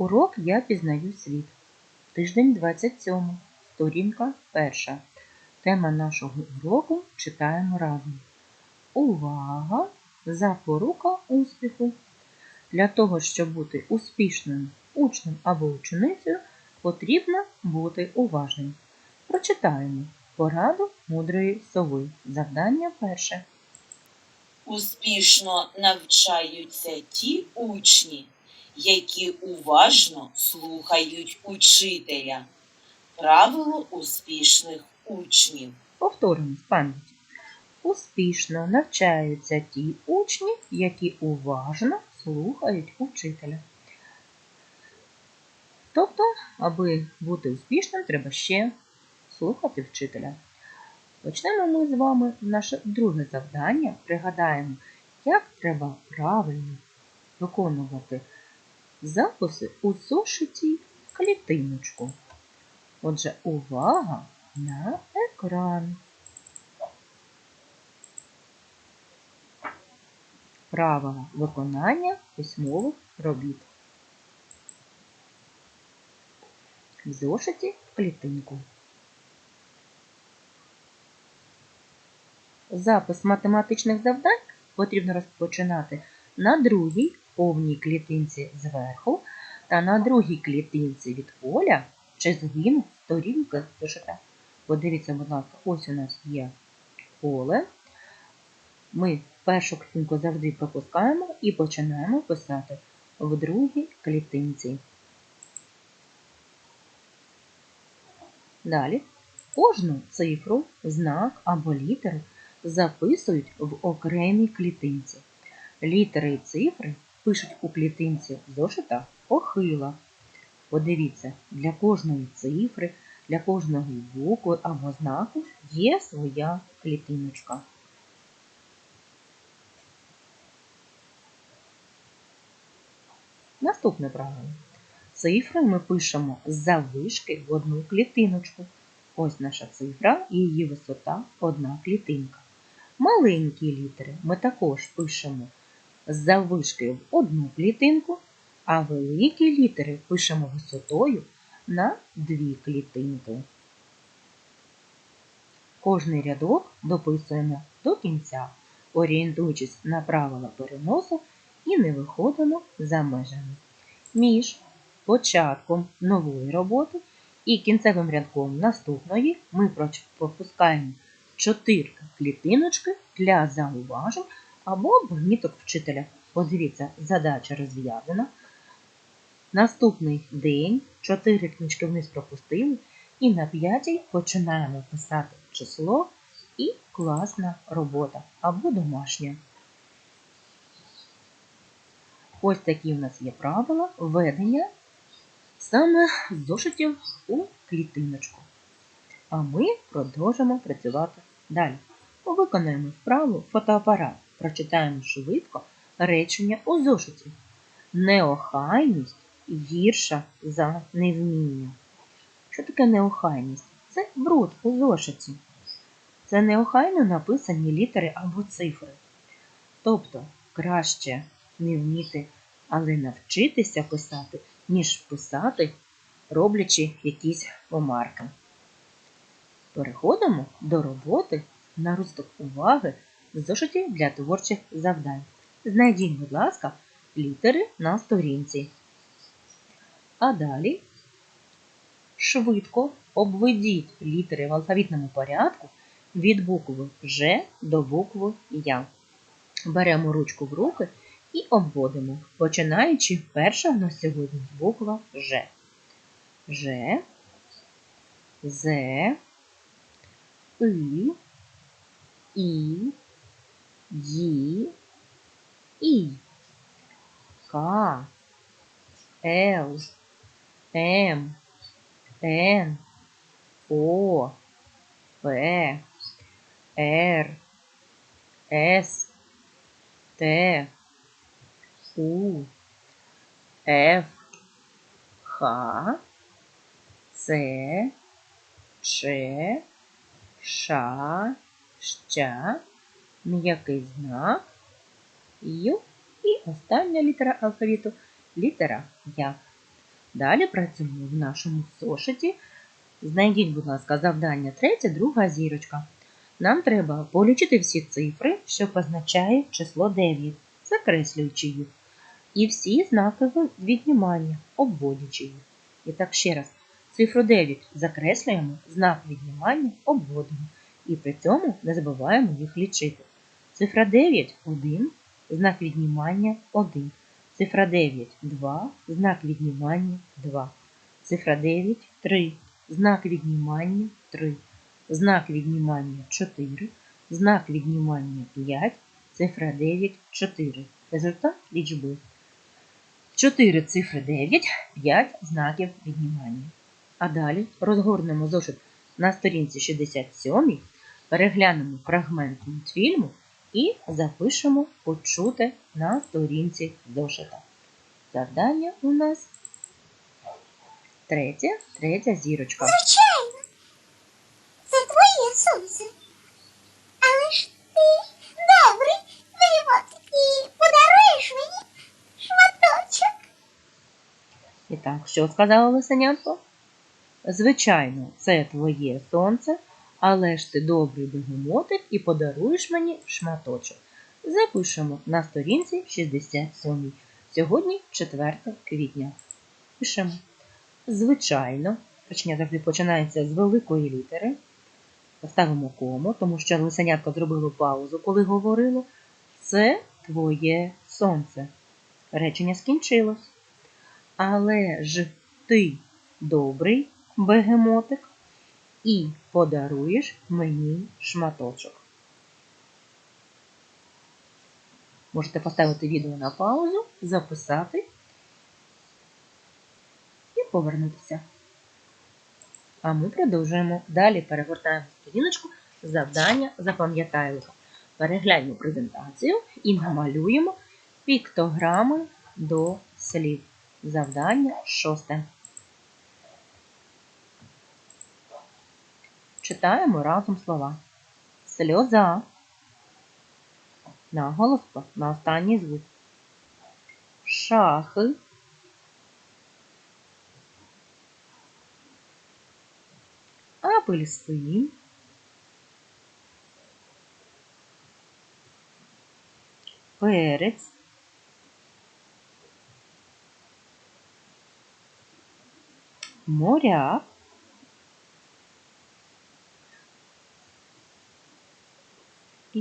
Урок Я пізнаю світ. Тиждень 27. Сторінка 1. Тема нашого уроку читаємо разом. Увага! Запорука успіху. Для того, щоб бути успішним учнем або ученицею, потрібно бути уважним. Прочитаємо пораду мудрої сови. Завдання перше. Успішно навчаються ті учні, які уважно слухають учителя. Правило успішних учнів. Повторимо з пам'яті. Успішно навчаються ті учні, які уважно слухають учителя. Тобто, аби бути успішним, треба ще слухати вчителя. Почнемо ми з вами наше друге завдання. Пригадаємо, як треба правильно виконувати записи у зошиті клітиночку. Отже, увага на екран. Правила виконання письмових робіт. В зошиті в клітинку. Запис математичних завдань потрібно розпочинати на другій повній клітинці зверху та на другій клітинці від поля чи згину сторінки зошита. Подивіться, будь ласка, ось у нас є поле. Ми першу клітинку завжди пропускаємо і починаємо писати в другій клітинці. Далі кожну цифру, знак або літеру записують в окремій клітинці. Літери і цифри пишуть у клітинці зошита похила. Подивіться, для кожної цифри, для кожної букви або знаку є своя клітиночка. Наступне правило. Цифри ми пишемо з заввишки в одну клітиночку. Ось наша цифра і її висота одна клітинка. Маленькі літери ми також пишемо заввишки в одну клітинку, а великі літери пишемо висотою на дві клітинки. Кожний рядок дописуємо до кінця, орієнтуючись на правила переносу і не виходимо за межами. Між початком нової роботи і кінцевим рядком наступної ми пропускаємо 4 клітиночки для зауважень або поміток вчителя. Подивіться, задача розв'язана. Наступний день 4 книжки вниз пропустили, і на п'ятій починаємо писати число і класна робота або домашня. Ось такі в нас є правила введення саме зошитів у клітиночку. А ми продовжимо працювати далі. Виконаємо вправу фотоапарат. Прочитаємо швидко речення у зошиті. Неохайність гірша за невміння. Що таке неохайність? Це бруд у зошиті. Це неохайно написані літери або цифри. Тобто краще не вміти, але навчитися писати, ніж писати, роблячи якісь помарки. Переходимо до роботи на розвиток уваги в зошиті для творчих завдань. Знайдіть, будь ласка, літери на сторінці. А далі швидко обведіть літери в алфавітному порядку від букви Ж до букви Я. Беремо ручку в руки і обводимо, починаючи перша в нас сьогодні буква Ж. Ж, З, И, І, Ді, І, К, Л, М, Н, О, П, Р, С, Т, У, Ф, Х, С, Ш, Щ, м'який знак, Ю і остання літера алфавіту літера Я. Далі працюємо в нашому зошиті. Знайдіть, будь ласка, завдання третє, друга зірочка. Нам треба полічити всі цифри, що позначають число 9, закреслюючи їх. І всі знаки віднімання, обводячи їх. І так ще раз. Цифру 9 закреслюємо, знак віднімання обводимо. І при цьому не забуваємо їх лічити. Цифра 9 1, знак віднімання 1. Цифра 9 2, знак віднімання 2. Цифра 9 3, знак віднімання 3. Знак віднімання 4, знак віднімання 5, цифра 9 4. Результат лічби. 4 цифри 9, 5 знаків віднімання. А далі розгорнемо зошит на сторінці 67, переглянемо фрагмент мультфільму і запишемо почуте на сторінці зошита. Завдання у нас третє, третя зірочка. Звичайно, це твоє сонце. Але ж ти добрий вивод і подаруєш мені шматочок. І так, що сказала лисенятко? Звичайно, це твоє сонце, але ж ти добрий бегемотик і подаруєш мені шматочок. Запишемо на сторінці 67. Сьогодні 4 квітня. Пишемо. Звичайно, речення завжди починається з великої літери. Поставимо кому, тому що лисенятко зробило паузу, коли говорило. Це твоє сонце. Речення скінчилось. Але ж ти добрий бегемотик і подаруєш мені шматочок. Можете поставити відео на паузу, записати і повернутися. А ми продовжуємо. Далі перегортаємо сторіночку завдання запам'ятайлика. Перегляньмо презентацію і намалюємо піктограми до слів. Завдання шосте. Читаємо разом слова. Сльоза. Наголос на останній звук. Шахи. Апельсин. Перець. Моряк.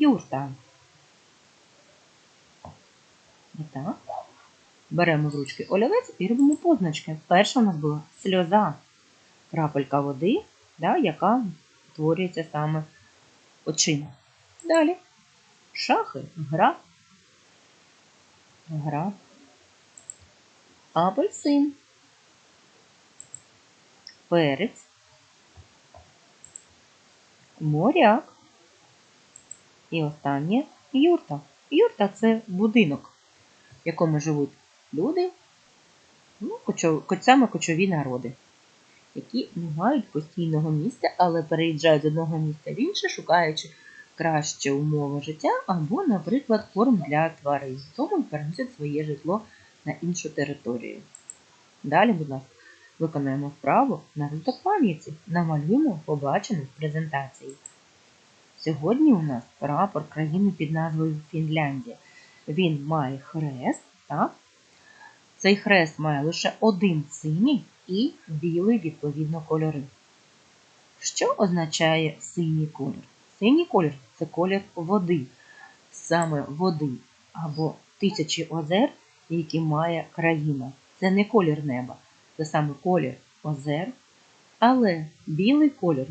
Юрта. Так. Беремо з ручки олівець і робимо позначки. Перша у нас була сльоза, крапелька води, да, яка утворюється саме очима. Далі шахи, гра, гра, апельсин, перець, моряк. І останнє юрта. Юрта це будинок, в якому живуть люди, ну, саме кочові народи, які не мають постійного місця, але переїжджають з одного місця в інше, шукаючи краще умови життя або, наприклад, корм для тварин. Тому переносять своє житло на іншу територію. Далі, будь ласка, виконаємо вправу на руток пам'яті, намалюємо побачене в презентації. Сьогодні у нас прапор країни під назвою Фінляндія. Він має хрест, так? Цей хрест має лише один синій і білий відповідно кольори. Що означає синій колір? Синій колір це колір води, саме води або тисячі озер, які має країна. Це не колір неба, це саме колір озер. Але білий колір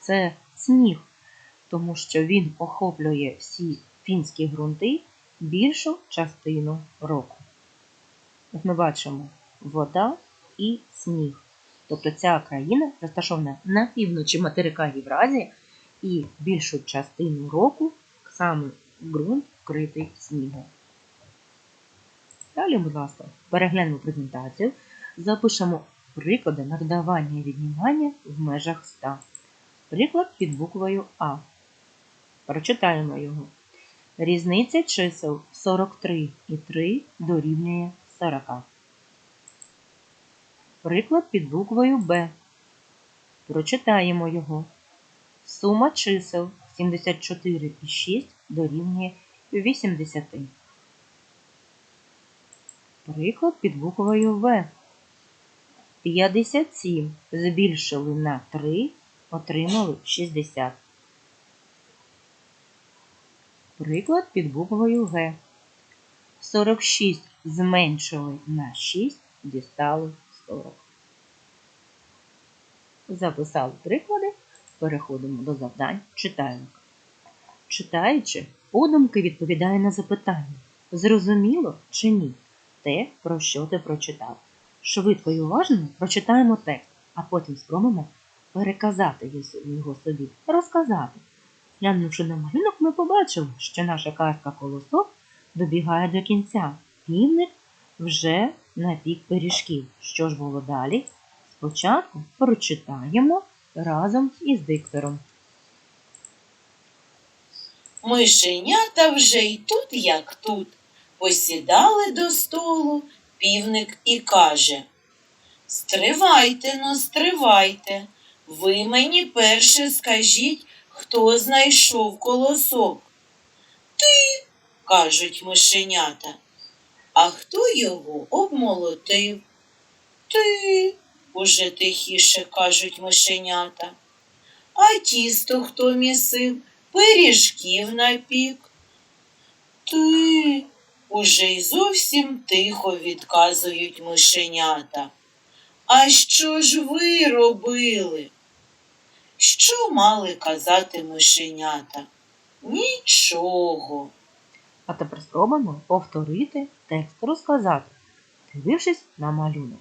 це сніг тому що він охоплює всі фінські ґрунти більшу частину року. Ми бачимо вода і сніг. Тобто ця країна розташована на півночі материка Євразії і більшу частину року саме ґрунт вкритий снігом. Далі, будь ласка, переглянемо презентацію, запишемо приклади на додавання і віднімання в межах 100. Приклад під буквою А. Прочитаємо його. Різниця чисел 43 і 3 дорівнює 40. Приклад під буквою Б. Прочитаємо його. Сума чисел 74 і 6 дорівнює 80. Приклад під буквою В. 57 збільшили на 3, отримали 60. Приклад під буквою Г. 46 зменшили на 6, дістали 40. Записали приклади, переходимо до завдань читаємо. Читаючи, подумки відповідає на запитання. Зрозуміло чи ні? Те, про що ти прочитав. Швидко і уважно прочитаємо текст, а потім спробуємо переказати його собі, розказати. Глянувши на малюнок, ми побачили, що наша казка колосок добігає до кінця. Півник вже на пік пиріжків. Що ж було далі? Спочатку прочитаємо разом із диктором. Мишенята вже й тут, як тут. Посідали до столу півник і каже Стривайте, но стривайте. Ви мені перше скажіть, хто знайшов колосок. Ти, кажуть мишенята. А хто його обмолотив? Ти, уже тихіше кажуть мишенята. А тісто хто місив, пиріжків напік. Ти, уже й зовсім тихо відказують мишенята. А що ж ви робили? Що мали казати мишенята? Нічого. А тепер спробуємо повторити текст розказати, дивившись на малюнок.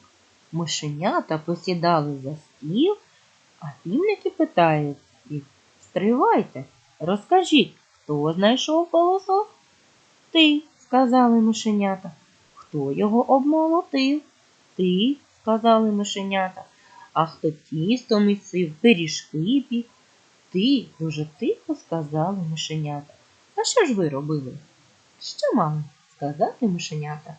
Мишенята посідали за стіл, а півники питають їх Стривайте, розкажіть, хто знайшов колосок? Ти, сказали мишенята. Хто його обмолотив? Ти, сказали мишенята. А хто тісто місив, пиріжки пік? Ти дуже тихо сказали мишенята. А що ж ви робили? Що мали сказати мишенята?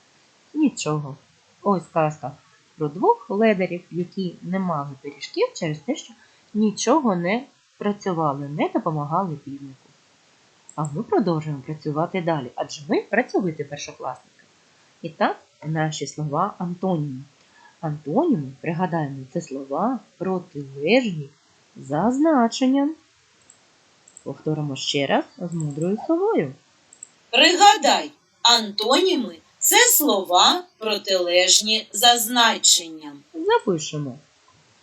Нічого. Ось казка про двох ледарів, які не мали пиріжків через те, що нічого не працювали, не допомагали півнику. А ми продовжуємо працювати далі, адже ми працьовиті першокласники. І так, наші слова антоніми. Антоніми, пригадаємо, це слова протилежні за значенням. Повторимо ще раз з мудрою совою. Пригадай, антоніми це слова протилежні за значенням. Запишемо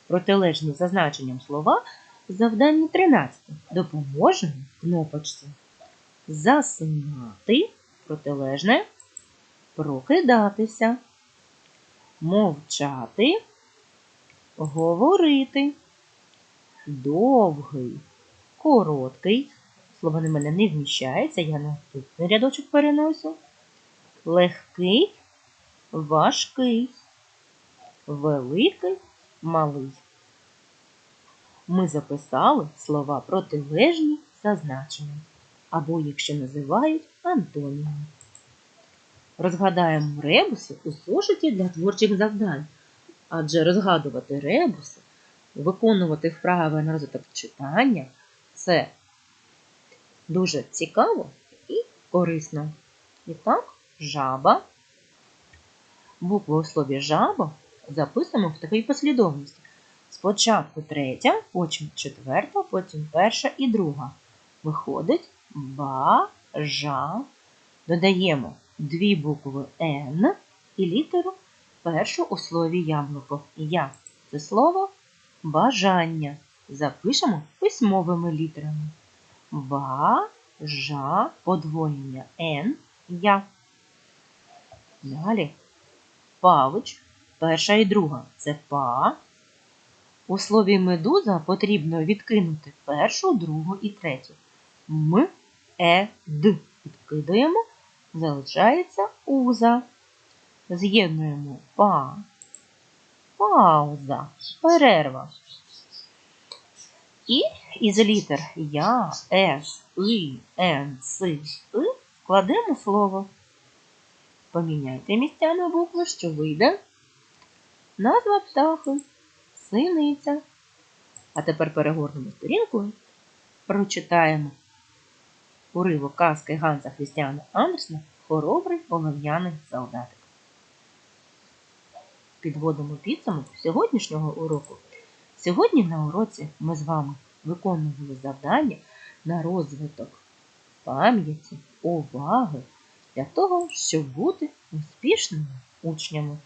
протилежні за значенням слова в завданні 13. Допоможемо кнопочці. Засинати протилежне, прокидатися, мовчати, говорити, довгий, короткий. Слово на мене не вміщається, я наступний рядочок переносю. Легкий, важкий, великий, малий. Ми записали слова протилежні за значенням, або, якщо називають, антоніми. Розгадаємо ребуси у зошиті для творчих завдань, адже розгадувати ребуси, виконувати вправи на розвиток читання це дуже цікаво і корисно. І так, жаба. Букву у слові жаба записуємо в такій послідовності. Спочатку третя, потім четверта, потім перша і друга. Виходить ба, жа. Додаємо дві букви Н і літеру першу у слові яблуко. Я це слово бажання. Запишемо письмовими літерами. Ба, жа, подвоєння Н, я. Далі. Павич, перша і друга це па. У слові медуза потрібно відкинути першу, другу і третю. М, е, д. Відкидаємо, залишається уза. З'єднуємо па, пауза, перерва. І із літер Я, С, И, Н, С, И складемо слово. Поміняйте місцями букви, що вийде. Назва птаху синиця. А тепер перегорнемо сторінку. Прочитаємо уривок казки Ганса Христіана Андерсена Хоробрий олов'яний солдатик. Підводимо підсумок сьогоднішнього уроку. Сьогодні на уроці ми з вами виконували завдання на розвиток пам'яті, уваги для того, щоб бути успішними учнями.